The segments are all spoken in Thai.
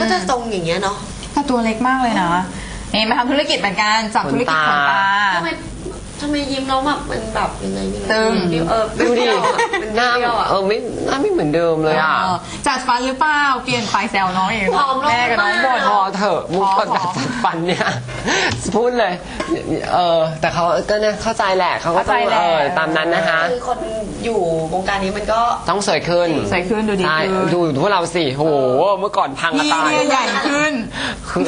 ก็จะทรงอย่างเงี้ยเนาะ แต่ตัวเล็กมากเลยนะนี่มาทำธุรกิจเหมือนกันจับธุรกิจขนตา ทำไม ทำไมยิ้มแล้วแบบมันแบบยังไงไม่รู้ตึง เออดูดิมันหน้าเปรี้ยวอะ เออไม่หน้าไม่เหมือนเดิมเลยอะเออจัดฟันหรือเปล่า เปลี่ยนไปแซวน้องอีกผอมลงแม่กับน้องบ่น พอเถอะมุกก่อนพอการจัดฟันเนี่ยพูดเลยเออแต่เขาก็เนี่ยเข้าใจแหละเขาก็ต้องเข้าใจแหละ เออตามนั้นนะคะ คือคนอยู่วงการนี้มันก็ต้องสวยขึ้นใส่ขึ้นดูดีใช่ขึ้นดูพวกเราสิโหเมื่อก่อนพังกระพี่ตายเนี่ยใหญ่ขึ้น คือ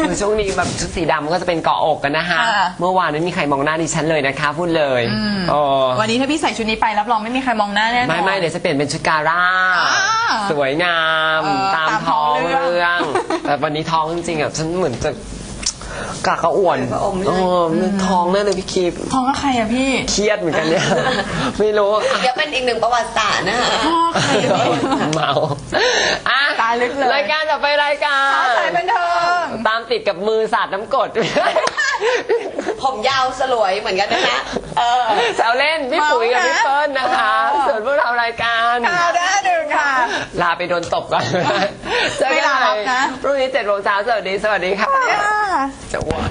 คือช่วงนี้แบบชุดสีดำก็จะเป็นเกาะอกกันนะคะค่ะเมื่อวานไม่มีใครมองหน้าดิฉันเลยนะคะ พูดเลยเออวันนี้ถ้าพี่ใส่ชุดนี้ไปรับรองไม่มีใครมองหน้าแน่นอน ไม่ไม่เดี๋ยวจะเปลี่ยนเป็นชุดการ่าอ่าสวยงาม เออตามตามท้ท้อองงเรื่อง เรื่อง แต่วันนี้ท้องจริงๆอะฉันเหมือนจะกากกระอ่วนกระอมเลย เออมันท้องแน่เลยพี่คิปท้องก็ใครอะพี่เครียดเหมือนกันเนี่ย ไม่รู้ เดี๋ยวเป็นอีกหนึ่งประวัติศาสตร์นะคะพ่อใครอะพี่ เมาอะตายลึกเลย รายการต่อไปรายการ สายบันเทิง ตามติดกับมือสาดน้ำกรด ผมยาวสลวยเหมือนกันนะคะเออ แซวเล่นพี่ปุ๋ยกับพี่เปิ้ลนะคะเออ ส่วนพวกเรารายการข่าวด้านหนึ่งค่ะ ลาไปโดนตบก่อนเจอไม่กันลาใหรัม่บนะ พรุ่งนี้เจ็ดโมงเช้าสวัสดีสวัสดีค่ะจะอ้วน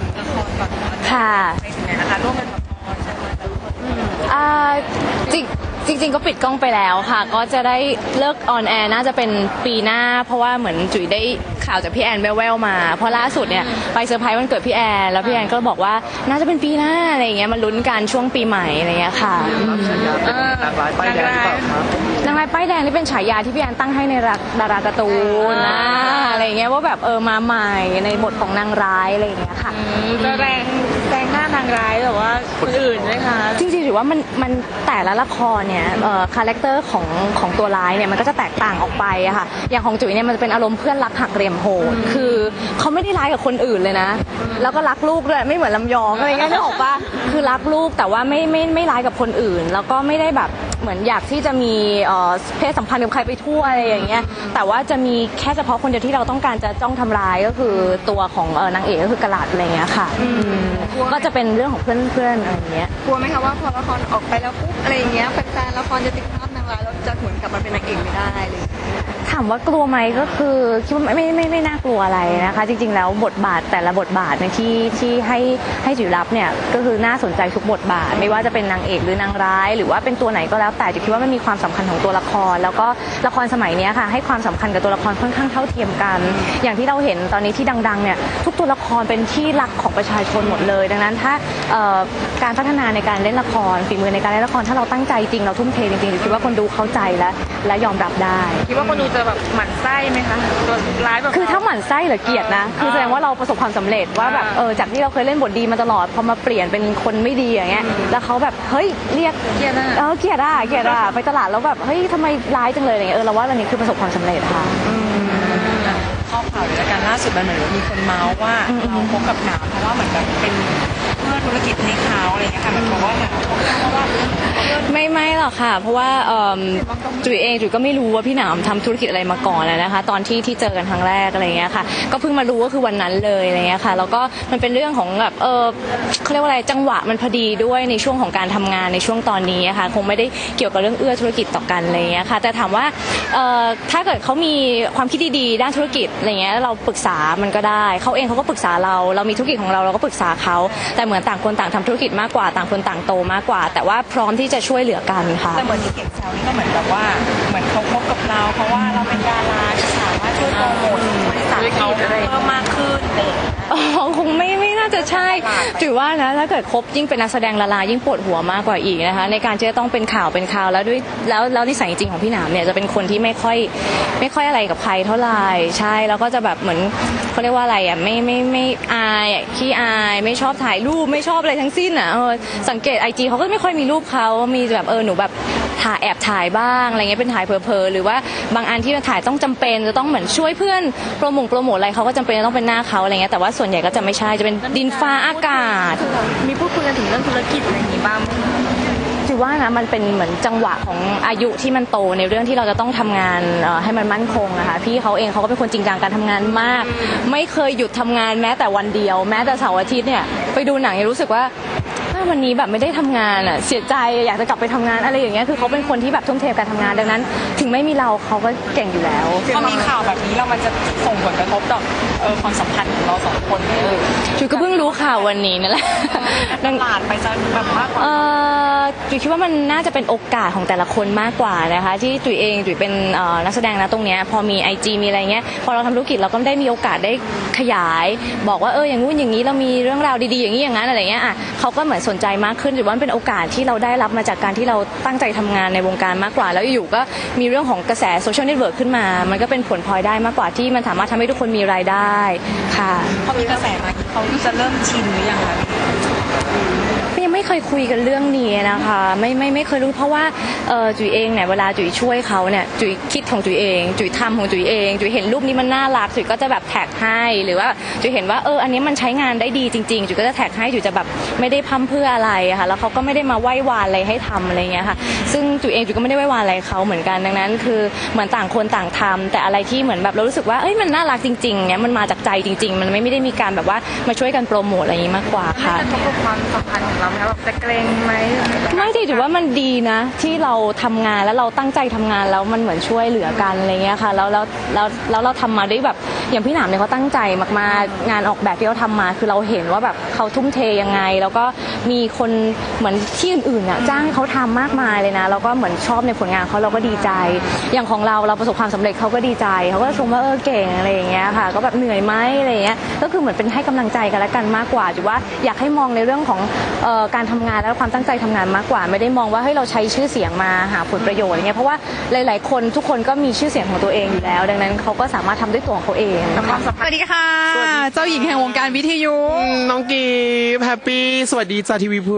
ค่ะนะคะร่วมกันกับอ่าจริง จริงๆ ก็ปิดกล้องไปแล้วค่ะ ก็จะได้เลิกออนแอร์น่าจะเป็นปีหน้า เพราะว่าเหมือนจุ๋ยได้ข่าวจากพี่แอนแว่วๆมา เพราะล่าสุดเนี่ยไปเซอร์ไพรส์วันเกิดพี่แอนแล้วพี่แอนก็บอกว่าน่าจะเป็นปีหน้าอะไรอย่างเงี้ยมาลุ้นกันช่วงปีใหม่อะไรอย่างเงี้ยค่ะอืมนางร้ายป้ายแดงหรือเปล่าครับนางร้ายป้ายแดงนี่เป็นฉายาที่พี่แอนตั้งให้ในรักดาราการ์ตูนนะอะไรอย่างเงี้ยว่าแบบเออมาใหม่ในบทของนางร้ายอะไรอย่างเงี้ยค่ะจะแรงแรงหน้านางร้ายแบบว่า คนอื่นไหมคะ จริงๆถือว่ามันมันแต่ละละครเนี่ยคาแรคเตอร์ของของตัวร้ายเนี่ยมันก็จะแตกต่างออกไปอะค่ะ อย่างของจุ๋ยเนี่ยมันจะเป็นอารมณ์เพื่อนรักหักเหลี่ยมโหด คือเขาไม่ได้ร้ายกับคนอื่นเลยนะ แล้วก็รักลูกด้วยไม่เหมือนลำยองอะไรเงี้ยนึกออกปะคือรักลูกแต่ว่าไม่ไม่ไม่ร้ายกับคนอื่น แล้วก็ไม่ได้แบบเหมือนอยากที่จะมีเอ่อเพศสัมพันธ์กับใครไปทั่วอะไรอย่างเงี้ย แต่ว่าจะมีแค่เฉพาะคนเดียวที่เราต้องการจะจ้องทำร้ายก็คือตัวของเอ่อนางเอกก็คือกระหลัดอะไรเงี้ยค่ะอืมก็จะเป็นเรื่องของเพื่อนๆอะไรอย่างเงี้ย กลัวไหมคะว่าพอละครออกไปแล้วปุ๊บอะไรอย่างเงี้ยแฟนๆละครจะติดตาพนาง ร้ายแล้วจะหวนกลับมาเป็นนางเอกไม่ได้เลยถามว่ากลัวไหมก็คือคิดว่าไม่ไม่ไม่ไม่น่ากลัวอะไรนะคะ จริง ๆ แล้วบทบาทแต่ละบทบาทเนี่ยที่ที่ให้ให้จุ๋ยรับเนี่ยก็คือน่าสนใจทุกบทบาท ไม่ว่าจะเป็นนางเอกหรือนางร้าย หรือว่าเป็นตัวไหนก็แล้วแต่จุ๋ยคิดว่ามันมีความสำคัญของตัวละคร แล้วก็ละครสมัยนี้ค่ะให้ความสำคัญกับตัวละครค่อนข้างเท่าเทียมกัน อย่างที่เราเห็นตอนนี้ที่ดังๆเนี่ยทุกตัวละครเป็นที่รักของประชาชนหมดเลย ดังนั้นถ้าการพัฒนาในการเล่นละครฝีมือในการเล่นละครถ้าเราตั้งใจจริงเราทุ่มเทจริงๆคิดว่าคนดูเข้าใจและและยอมรับได้ คิดว่าคนดูจะแบบหมั่นไส้ไหมคะตัวร้ายแบบ คือถ้าหมั่นไส้หรือเกลียดนะ คือแสดงว่าเราประสบความสำเร็จว่าแบบเออจากที่เราเคยเล่นบทดีมาตลอดพอมาเปลี่ยนเป็นคนไม่ดีอย่างเงี้ยแล้วเขาแบบเฮ้ยเรียกเกลียดอะ เออเกลียดอะเกลียดอะไปตลาดแล้วแบบเฮ้ยทำไมร้ายจังเลยอะไรเงี้ยเออเราว่าอันนี้คือประสบความสำเร็จค่ะ ข้อข่าวในรายการล่าสุดมันเหมือนมีคนเมาส์ว่าเราคบกับหนามเพราะว่าเหมือนแบบเป็นเพื่อธุรกิจให้เขาอะไรอย่างเงี้ยค่ะเหมือกว่าหนามคบกันเพราะว่าไม่ไม่หรอกค่ะ เพราะว่าเอิ่มจุ๋ยเองจุ๋ยก็ไม่รู้ว่าพี่หนามทำธุรกิจอะไรมาก่อนอะนะคะ ตอนที่ที่เจอกันครั้งแรกอะไรเงี้ยค่ะ ก็เพิ่งมารู้ก็คือวันนั้นเลยอะไรเงี้ยค่ะ แล้วก็มันเป็นเรื่องของแบบเออเขาเรียกว่าอะไรจังหวะมันพอดีด้วยในช่วงของการทำงานในช่วงตอนนี้อะค่ะ คงไม่ได้เกี่ยวกับเรื่องเอื้อธุรกิจต่อกันอะไรเงี้ยค่ะ แต่ถามว่าเอ่อถ้าเกิดเขามีความคิดดีๆด้านธุรกิจอะไรเงี้ยเราปรึกษามันก็ได้เขาเองเขาก็ปรึกษาเรา เรามีธุรกิจของเราเราก็ปรึกษาเขาแต่เหมือนต่างคนต่างทำธุรกิจมากกว่าต่างคนต่างโตมากกว่า แต่ว่าพร้อมที่จะช่วยเหลือกันค่ะแต่เหมือนที่เก็บแซวนี่ก็เหมือนแบบว่าเหมือนเขาคบกับเราเพราะว่าเราเป็นดาราที่สามารถช่วยโปรโมทบริษัทเขาเพิ่มมากขึ้นอะไรอย่างเงี้ยอ๋อคงไม่ไม่น่า จะใช่ถือว่านะถ้าเกิดคบยิ่งเป็นนักแสดงดารายิ่งปวดหัวมากกว่าอีกนะคะในการที่จะต้องเป็นข่าวเป็นข่าวแล้วด้วยแล้วแล้วนิสัยจริงของพี่หนามเนี่ยจะเป็นคนที่ไม่ค่อยไม่ค่อยอะไรกับใครเท่าไหร่ใช่แล้วก็จะแบบเหมือนเขาเรียกว่าอะไรอะไม่ไม่ไม่อายอะขี้อายไม่ชอบถ่ายรูปไม่ชอบอะไรทั้งสิ้นอะเออสังเกตไอจีเขาก็ไม่ค่อยมีรูปเขามีแบบเออหนูแบบถ่ายแอบถ่ายบ้างอะไรเงี้ยเป็นถ่ายเพลอๆหรือว่าบางอันที่ถ่ายต้องจำเป็นจะต้องเหมือนช่วยเพื่อนโปรโมทโปรโมทอะไรเขาก็จำเป็นจะต้องเป็นหน้าเขาอะไรเงี้ยแต่ว่าส่วนใหญ่ก็จะไม่ใช่จะเป็นดินฟ้าอากาศ มีพูดคุยกันถึงเรื่องธุรกิจอะไรอย่างงี้บ้างไหมคะถือว่านะมันเป็นเหมือนจังหวะของอายุที่มันโตในเรื่องที่เราจะต้องทำงานเอ่อให้มันมั่นคงนะคะพี่เขาเองเขาก็เป็นคนจริงจังการทำงานมาก ไม่เคยหยุดทำงานแม้แต่วันเดียว แม้แต่เสาร์อาทิตย์เนี่ยไปดูหนังยังรู้สึกว่าเฮ้ย วันนี้แบบไม่ได้ทำงานอะเสียใจอยากจะกลับไปทำงานอะไรอย่างเงี้ยคือเขาเป็นคนที่แบบทุ่มเทกับการทำงานดังนั้น ถึงไม่มีเราเขาก็เก่งอยู่แล้วพอมีข่าวแบบนี้เรามันจะส่งผลกระทบต่อเออความสัมพันธ์ของเราสองคนไหมเอ่ยจุยก็เพิ่งรู้ข่าววันนี้นั่นแหละดังหลาดไปจะแบบมากกว่าเอ่อจุยคิดว่ามันน่าจะเป็นโอกาสของแต่ละคนมากกว่านะคะ ที่จุยเองจุยเป็นเอ่อนักแสดงนะตรงเนี้ยพอมี IG มีอะไรเงี้ยพอเราทำธุรกิจเราก็ได้มีโอกาสได้ขยาย บอกว่าเอออย่างงู้นอย่างนี้เรามีเรื่องราวดีๆอย่างนี้อย่างนั้นอะไรเงี้ยอะเขาก็เหมือนสนใจมากขึ้นจุยว่ามันเป็นโอกาสที่เราได้รับมาจากการที่เราตั้งใจทำงานในวงการมากกว่า แล้วอยู่ๆก็มีเรื่องของกระแสโซเชียลเน็ตเวิร์กขึ้นมา มันก็เป็นผลพลอยได้มากกว่าที่มันสามารถทำให้ทุกคนมีรายได้ค่ะพอมีกระแสมาเขาจะเริ่มชินหรือยังคะ ไม่เคยคุยกันเรื่องนี้นะคะ ไม่ไม่ไม่เคยรู้เพราะว่าเออจุ๋ยเองเนี่ยเวลาจุ๋ยช่วยเขาเนี่ยจุ๋ยคิดของจุ๋ยเอง จุ๋ยทำของจุ๋ยเองจุ๋ยเห็นรูปนี้มันน่ารักจุ๋ยก็จะแบบแท็กให้หรือว่าจุ๋ยเห็นว่าเอออันนี้มันใช้งานได้ดีจริงๆจุ๋ยก็จะแท็กให้จุ๋ยจะแบบไม่ได้พั่มเพื่ออะไรค่ะแล้วเขาก็ไม่ได้มาไหว้วานอะไรให้ทำอะไรเงี้ยค่ะ ซึ่งจุ๋ยเองจุ๋ยก็ไม่ได้ไหว้วานอะไรเขาเหมือนกันดังนั้น คือเหมือนต่างคนต่างทำแต่อะไรที่เหมือนแบบเรารู้สึกว่าเอ้ยมันน่ารักจริงๆเนี่ยมันมาจากใจจริง ๆ มันไม่ไม่ได้มีการแบบว่ามาช่วยกันโปรโมทอะไรอย่างนี้มากกว่าค่ะกระทบกับความสัมพันธ์ของเราไหมคะแบบจะเกรงไหมไม่ดิถือว่ามันดีนะ ที่เราทำงานแล้วเราตั้งใจทำงานแล้วมันเหมือนช่วยเหลือกันอะไรเงี้ยค่ะแล้วแล้วแล้วแล้วเราทำมาได้แบบอย่างพี่หนามเนี่ยเขาตั้งใจมากๆงานออกแบบที่เขาทำมา คือเราเห็นว่าแบบเขาทุ่มเทยังไง แล้วก็มีคนเหมือนที่อื่นๆอะจ้างเขาทำมากมายเลยนะแล้วก็เหมือนชอบในผลงานเขาเราก็ดีใจ อย่างของเราเราประสบความสำเร็จเขาก็ดีใจเขาก็ชมว่าเออเก่งอะไรอย่างเงี้ยค่ะ ก็แบบเหนื่อยไหมอะไรเงี้ยก็คือเหมือนเป็นให้กำลังใจกันและกันมากกว่าถือว่าอยากให้มองในเรื่องของเอ่อการทำงานและความตั้งใจทำงานมากกว่า ไม่ได้มองว่าเฮ้ยเราใช้ชื่อเสียงมาหาผลประโยชน์อะไรเงี้ยเพราะว่าหลาย ๆ คนทุกคนก็มีชื่อเสียงของตัวเองอยู่แล้ว ดังนั้นเขาก็สามารถทำด้วยตัวของเขาเองนะคะสวัสดีค่ะ เจ้าหญิงแห่งวงการวิทยุน้องกีฟแฮปปี้สวัสดีจ้าทีวีพู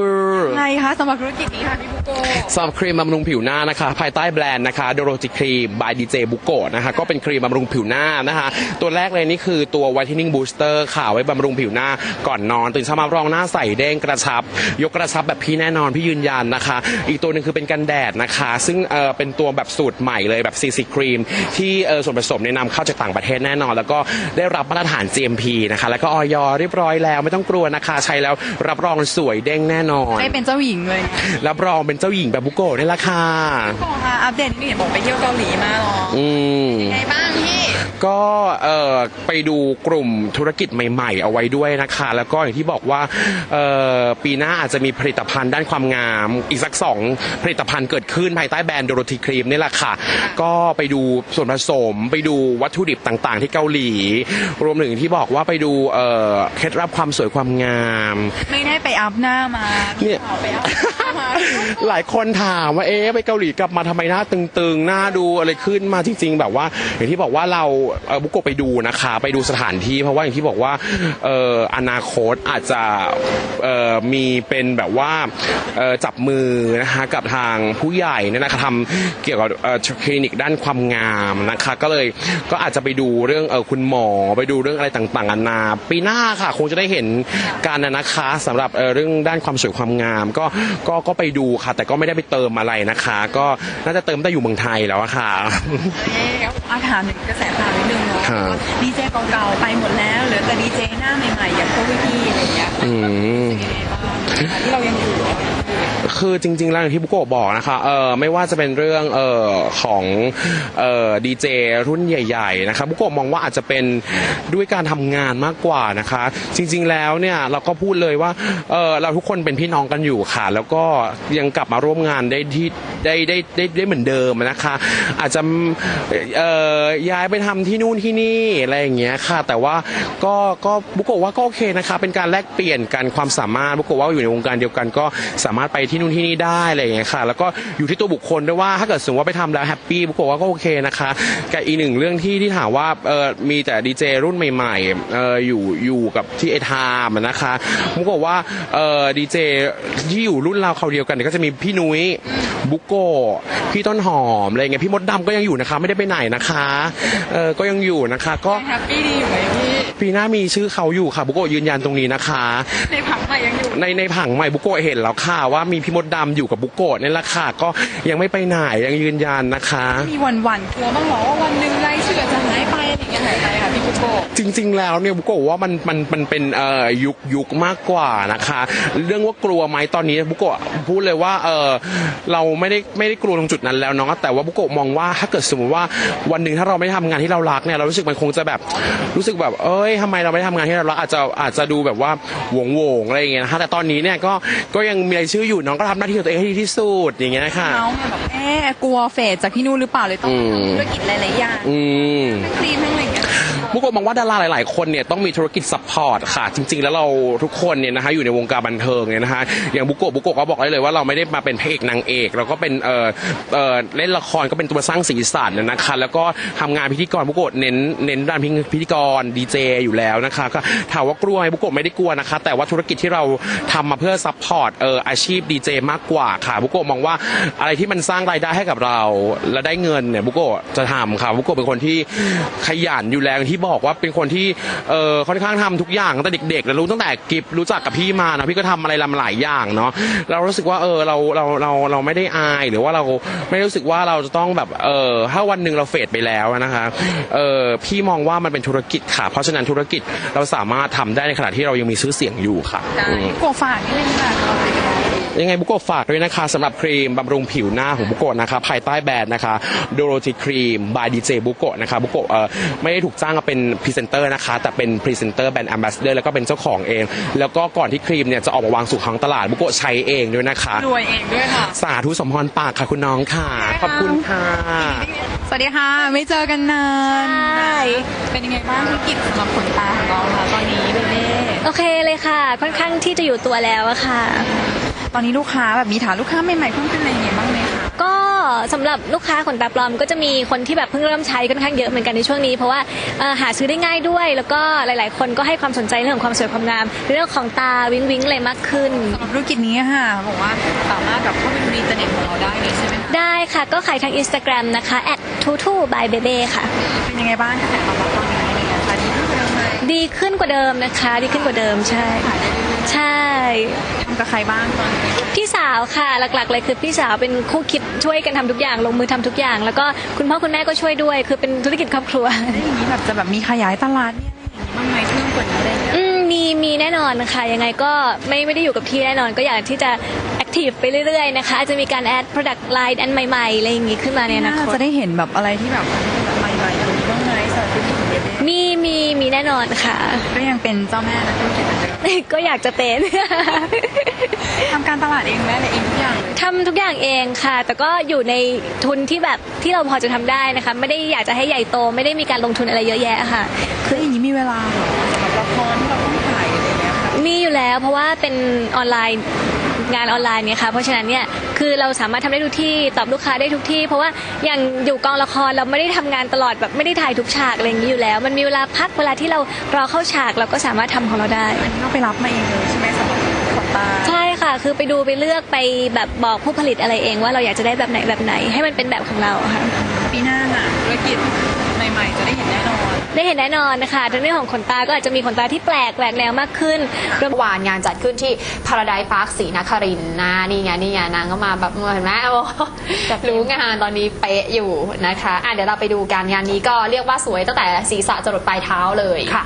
ไงคะสำหรับธุรกิจนี้ค่ะพี่บุโกสำหรับครีมบำรุงผิวหน้านะคะ ภายใต้แบรนด์นะคะโดโรจิครีมบายดีเจบุโกนะคะก็เป็นครีมบำรุงผิวหน้านะคะ ตัวแรกเลยนี่คือตัว whitening booster ค่ะไว้บำรุงผิวหน้าก่อนนอน ตื่นเช้ามารองหน้าใสเด้งกระชับ ยกกระชับแบบพี่แน่นอนพี่ยืนยันนะคะ อีกตัวหนึ่งคือเป็นกันแดดนะคะ ซึ่งเออเป็นตัวแบบสูตรใหม่เลยแบบ CC ครีมที่เออส่วนผสมแนะนำเข้าจากต่างประเทศแน่นอน แล้วก็ได้รับมาตรฐาน GMP นะคะ แล้วก็ออยเรียบร้อยแล้วไม่ต้องกลัวนะคะใช้แล้วรับรองสวยเด้งแน่นอน ได้เป็นเจ้าหญิงเลยรับรองเป็นเจ้าหญิงแบบบุโกะนี่แหละค่ะบุโกค่ะอัปเดตนิดนึงเห็นบอกไปเที่ยวเกาหลีมาเหรออืมไงบ้างพี่ ก็เอ่อไปดูกลุ่มธุรกิจใหม่ ๆ เอาไว้ด้วยนะคะ แล้วก็อย่างที่บอกว่าเอ่อปีหน้าอาจจะมีผลิตภัณฑ์ด้านความงามอีกสักสองผลิตภัณฑ์เกิดขึ้นภายใต้แบรนด์โดโรธีครีมนี่แหละค่ะ ก็ไปดูส่วนผสม ไปดูวัตถุดิบต่างๆ ที่เกาหลี รวมถึงที่บอกว่าไปดูเอ่อเคล็ดลับความสวยความงาม ไม่ได้ไปอัพหน้ามาเนี่ยข่าวไปอัพหน้ามาหลายคนถามว่าเอ๊ะไปเกาหลีกลับมาทำไมหน้าตึงๆ หน้าดูอะไรขึ้นมาจริง ๆ แบบว่า อย่างที่บอกว่าเราเอ่อบุกโกะไปดูนะคะ ไปดูสถานที่เพราะว่าอย่างที่บอกว่าเอ่ออนาคตอาจจะเอ่อมีเป็นแบบว่าเอ่อจับมือนะคะกับทางผู้ใหญ่เนี่ยนะคะทำเกี่ยวกับเอ่อคลินิกด้านความงามนะคะ ก็เลยก็อาจจะไปดูเรื่องเออคุณหมอไปดูเรื่องอะไรต่างๆนานาปีหน้าค่ะ คงจะได้เห็นการนะคะสำหรับเอ่อเรื่องด้านความสวยความงาม ก็ก็ก็ไปดูค่ะ แต่ก็ไม่ได้ไปเติมอะไรนะคะ ก็น่าจะเติมได้อยู่เมืองไทยแล้วอะค่ะอาถามถึงกระแสข่าวนิดนึงเนาะครับดีเจเก่าๆไปหมดแล้วเหลือแต่ดีเจหน้าใหม่ๆอย่างพวกพี่ๆอะไรอย่างเงี้ยอืมที่เรายังอยู่ คือจริง ๆ แล้วอย่างที่บุโกะบอกนะคะเออไม่ว่าจะเป็นเรื่องเออของเออดีเจรุ่นใหญ่ๆนะคะบุโกะมองว่าอาจจะเป็นด้วยการทำงานมากกว่านะคะ จริง ๆ แล้วเนี่ยเราก็พูดเลยว่าเออเราทุกคนเป็นพี่น้องกันอยู่ค่ะ แล้วก็ยังกลับมาร่วมงานได้ที่ได้ได้ได้ได้เหมือนเดิมนะคะ อาจจะเออย้ายไปทำที่นู่นที่นี่อะไรอย่างเงี้ยค่ะ แต่ว่าก็ก็บุโกะว่าก็โอเคนะคะ เป็นการแลกเปลี่ยนกันความสามารถบุโกะว่าอยู่ในวงการเดียวกันก็สามารถไปที่นู่นที่นี่ได้อะไรอย่างเงี้ยค่ะ แล้วก็อยู่ที่ตัวบุคคลด้วยว่าถ้าเกิดสมมติว่าไปทำแล้วแฮปปี้บุโกะว่าก็โอเคนะคะกับอีกหนึ่งเรื่องที่ที่ถามว่าเออมีแต่ดีเจรุ่นใหม่ๆเอออยู่อยู่กับที่ไอทามอะนะคะบุโกะว่าเออดีเจที่อยู่รุ่นเราเขาวเดียวกันเนี่ยก็จะมีพี่นุ้ยบุโกะพี่ต้นหอมอะไรเงี้ยพี่มดดำก็ยังอยู่นะคะ ไม่ได้ไปไหนนะคะเออก็ยังอยู่นะคะก็ แฮปปี้ดีอยู่ไหมพี่ ปีหน้ามีชื่อเขาอยู่ค่ะบุโกะยืนยันตรงนี้นะคะ ในผัง ในในผังใหม่บุโกะเห็นแล้วค่ะว่ามีพี่มดดำอยู่กับบุโกะนี่แหละค่ะก็ยังไม่ไปไหนยังยืนยันนะคะ มีวันวันๆกลัวบ้างเหรอว่าวันหนึ่งรายชื่อจะหายไปอะไรอย่างเงี้ยหายไปค่ะ โกโกะ จริง ๆ แล้วเนี่ยบุโกะว่ามันมันมันเป็นเอ่อยุคยุคมากกว่านะคะ เรื่องว่ากลัวไหมตอนนี้บุโกะพูดเลยว่าเออเราไม่ได้ไม่ได้กลัวตรงจุดนั้นแล้วเนาะแต่ว่าบุโกะมองว่าถ้าเกิดสมมติว่าวันหนึ่งถ้าเราไม่ได้ทำงานที่เรารักเนี่ยเรารู้สึกมันคงจะแบบรู้สึกแบบเอ้ยทำไมเราไม่ได้ทำงานที่เรารักอาจจะอาจจะดูแบบว่าหวงวงๆอะไรอย่างเงี้ยนะคะแต่ตอนนี้เนี่ยก็ก็ยังมีรายชื่ออยู่น้องก็ทำหน้าที่ของตัวเองให้ดีที่สุดอย่างเงี้ยนะคะเมาส์มาแบบเอ๊ะกลัวเฟดจากที่นู่นหรือเปล่าเลยต้องอืม ทำธุรกิจหลายๆอย่างอืมคลีนทั้งอะไรอย่างเงี้ย บุกโกะมองว่าดาราหลาย ๆ คนเนี่ยต้องมีธุรกิจซัพพอร์ตค่ะ จริง ๆ แล้วเราทุกคนเนี่ยนะคะอยู่ในวงการบันเทิงเนี่ยนะคะอย่างบุกโกะบุกโกะก็บอกได้เลยว่าเราไม่ได้มาเป็นพระเอกนางเอก เราก็เป็นเอ่อเอ่อเล่นละครก็เป็นตัวสร้างสีสันนะคะแล้วก็ทำงานพิธีกรบุกโกะเน้นเน้นด้านพิธีกรดีเจอยู่แล้วนะคะก็ถามว่ากลัวไหมบุกโกะไม่ได้กลัวนะคะ แต่ว่าธุรกิจที่เราทำมาเพื่อซัพพอร์ตเอ่ออาชีพดีเจมากกว่าค่ะบุกโกะมองว่าอะไรที่มันสร้างรายได้ให้กับเรา และได้เงินเนี่ยบุกโกะจะทำค่ะบุกโกะเป็นคนที่ขยันอยู่แล้วที่บอกว่าเป็นคนที่เอ่อค่อนข้างทำทุกอย่างตั้งแต่เด็กๆแล้วรู้ตั้งแต่กิฟรู้จักกับพี่มานะพี่ก็ทำอะไรลำหลายอย่างเนาะเรารู้สึกว่าเออเราเราเราเราไม่ได้อายหรือว่าเราไม่รู้สึกว่าเราจะต้องแบบเออถ้าวันหนึ่งเราเฟดไปแล้วนะคะเออพี่มองว่ามันเป็นธุรกิจค่ะ เพราะฉะนั้นธุรกิจเราสามารถทำได้ในขณะที่เรายังมีชื่อเสียงอยู่ค่ะได้อืมโกะฝากนิดนึงค่ะ เอาไปกันได้ยังไงบุโกะฝากด้วยนะคะสำหรับครีมบำรุงผิวหน้าของบุโกะนะคะภายใต้แบรนด์นะคะโดโรจิครีมบายดีเจบุโกะนะคะบุโกะเอ่อไม่ได้ถูกจ้างมาเป็นพรีเซนเตอร์นะคะแต่เป็นพรีเซนเตอร์แบรนด์แอมบาสเดอร์แล้วก็เป็นเจ้าของเอง แล้วก็ก่อนที่ครีมเนี่ยจะออกมาวางสู่ท้องตลาดบุโกะใช้เองด้วยนะคะ รวยเองด้วยค่ะ สาธุสมพรปากค่ะคุณน้องค่ะ ขอบคุณค่ะ สวัสดีค่ะ ไม่เจอกันนานใช่ เป็นยังไงบ้างธุรกิจสำหรับขนตาของเราคะตอนนี้เบเบ้ โอเคเลยค่ะ ค่อนข้างที่จะอยู่ตัวแล้วอะค่ะ ตอนนี้ลูกค้าแบบมีฐานลูกค้าใหม่ๆเพิ่มขึ้นอะไรอย่างเงี้ยบ้างไหมคะก็สำหรับลูกค้าขนตาปลอมก็จะมีคนที่แบบเพิ่งเริ่มใช้ค่อนข้างเยอะเหมือนกันในช่วงนี้ เพราะว่าเอ่อหาซื้อได้ง่ายด้วย แล้วก็หลาย ๆ คนก็ให้ความสนใจเรื่องของความสวยความงามเรื่องของตาวิงวิงอะไรมากขึ้นสำหรับธุรกิจนี้ค่ะบอกว่าสามารถแบบเข้าไปดูในอินเทอร์เน็ตของเราได้เลยใช่ไหมคะได้ค่ะก็ขายทาง Instagram นะคะ @tutu by bebe ค่ะ เป็นยังไงบ้างกระแสตอบรับตอนนี้อะไรเงี้ยคะดีขึ้นกว่าเดิมไหมดีขึ้นกว่าเดิมนะคะ ดีขึ้นกว่าเดิมใช่ ใช่ทำกับใครบ้างตอนนี้พี่สาวค่ะหลักๆ เลยคือพี่สาวเป็นคู่คิดช่วยกันทำทุกอย่างลงมือทำทุกอย่าง แล้วก็คุณพ่อคุณแม่ก็ช่วยด้วย คือเป็นธุรกิจครอบครัว แล้วอย่างนี้แบบจะแบบมีขยายตลาดเนี่ยอะไรอย่างงี้บ้างไหมเพิ่มกว่านี้อะไรเงี้ยอืมมีมีแน่นอนค่ะยังไงก็ไม่ไม่ได้อยู่กับที่แน่นอนก็อยากที่จะแอคทีฟไปเรื่อยๆนะคะอาจจะมีการแอด product line อันใหม่ๆอะไรอย่างงี้ขึ้นมาในอนาคต จะได้เห็นแบบอะไรที่แบบใหม่ๆอย่างนี้บ้างไหม มีมีมีแน่นอนค่ะ ก็ยังเป็นเจ้าแม่นะธุรกิจเหมือนเดิมก็อยากจะเป็น ทำการตลาดเองแม่เลยเองทุกอย่างเลยทำทุกอย่างเองค่ะ แต่ก็อยู่ในทุนที่แบบที่เราพอจะทำได้นะคะ ไม่ได้อยากจะให้ใหญ่โต ไม่ได้มีการลงทุนอะไรเยอะแยะค่ะ คืออย่างนี้มีเวลาเหรอสำหรับละครที่เราต้องถ่ายอะไรเงี้ยค่ะ มีอยู่แล้วเพราะว่าเป็นออนไลน์ งานออนไลน์เนี่ยค่ะเพราะฉะนั้นเนี่ยคือเราสามารถทำได้ทุกที่ตอบลูกค้าได้ทุกที่ เพราะว่าอย่างอยู่กองละครเราไม่ได้ทำงานตลอดแบบไม่ได้ถ่ายทุกฉากอะไรอย่างนี้อยู่แล้ว มันมีเวลาพักเวลาที่เรารอเข้าฉากเราก็สามารถทำของเราได้ อันนี้เราไปรับมาเองเลยใช่ไหมสำหรับขนตาใช่ค่ะ คือไปดูไปเลือกไปแบบบอกผู้ผลิตอะไรเองว่าเราอยากจะได้แบบไหนแบบไหน ให้มันเป็นแบบของเราค่ะ ปีหน้าน่ะธุรกิจใหม่ๆ จะได้เห็นแน่นอน ได้เห็นแน่นอนนะคะในเรื่องของขนตาก็อาจจะมีขนตาที่แปลกแหวกแนวมากขึ้นเมื่อวานงานจัดขึ้นที่ Paradise Park ศรีนครินทร์นะนี่ไงนี่ไงนางก็มาแบบเห็นไหมโอ้รู้งานตอนนี้เป๊ะอยู่นะคะอะเดี๋ยวเราไปดูการงานนี้ก็เรียกว่าสวยตั้งแต่ศีรษะจรดปลายเท้าเลยค่ะ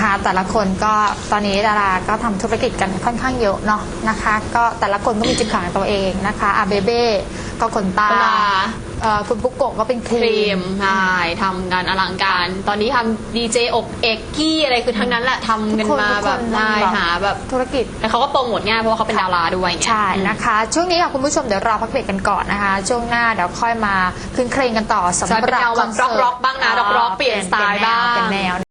ค่ะแต่ละคนก็ตอนนี้ดาราก็ทำธุรกิจกันค่อนข้างเยอะเนาะนะคะ ก็แต่ละคนก็มีจุดขายของตัวเองนะคะอาเบเบ้ก็ขนตาตา เอ่อคุณปุ๊กโกะก็เป็นคครีรีมมใช่ทำกันอลังการ ตอนนี้ทำดีเจอกเอกกี้อะไรคือทั้งนั้นแหละทำกันทุกคนมาทุกคนแบบได้แบบหาแบบธุรกิจแต่เขาก็โปรโมทง่ายเพราะว่าเขาเป็นดาราด้วยไง ใช่นะคะ ช่วงนี้ค่ะคุณผู้ชมเดี๋ยวรอพักเบรกกันก่อนนะคะ ช่วงหน้าเดี๋ยวค่อยมาคืนเครงกันต่อสำหใช่รับเป็นแนวแบบคอนเสิร์ตร็อกๆบ้างนะร็อกๆเปลี่ยนสไตล์บ้าง เป็นแนว